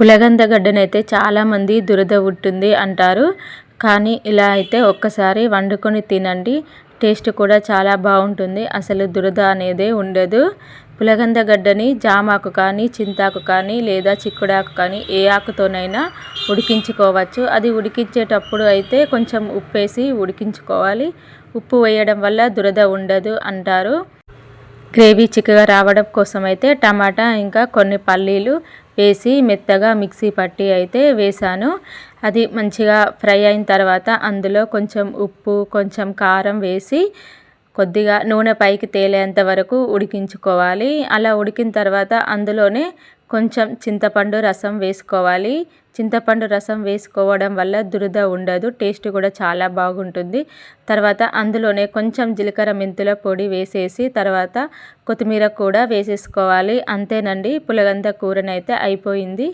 పులగంద గడ్డనైతే చాలామంది దురద ఉంటుంది అంటారు. కానీ ఇలా అయితే ఒక్కసారి వండుకొని తినండి. టేస్ట్ కూడా చాలా బాగుంటుంది. అసలు దురద అనేదే ఉండదు. పులగంద గడ్డని జామాకు కానీ చింతాకు కానీ లేదా చిక్కుడాకు కానీ ఏ ఆకుతోనైనా ఉడికించుకోవచ్చు. అది ఉడికించేటప్పుడు అయితే కొంచెం ఉప్పు వేసి ఉడికించుకోవాలి. ఉప్పు వేయడం వల్ల దురద ఉండదు అంటారు. గ్రేవీ చిక్కగా రావడం కోసం అయితే టమాటా ఇంకా కొన్ని పల్లీలు వేసి మెత్తగా మిక్సీ పట్టి అయితే వేసాను. అది మంచిగా ఫ్రై అయిన తర్వాత అందులో కొంచెం ఉప్పు కొంచెం కారం వేసి కొద్దిగా నూనె పైకి తేలేంత వరకు ఉడికించుకోవాలి. అలా ఉడికిన తర్వాత అందులోనే కొంచెం చింతపండు రసం వేసుకోవాలి. చింతపండు రసం వేసుకోవడం వల్ల దురద ఉండదు టేస్ట్ కూడా చాలా బాగుంటుంది. తర్వాత అందులోనే కొంచెం జీలకర్ర మెంతుల పొడి వేసేసి తర్వాత కొత్తిమీర కూడా వేసేసుకోవాలి. అంతేనండి పులగంద కూరనైతే అయిపోయింది.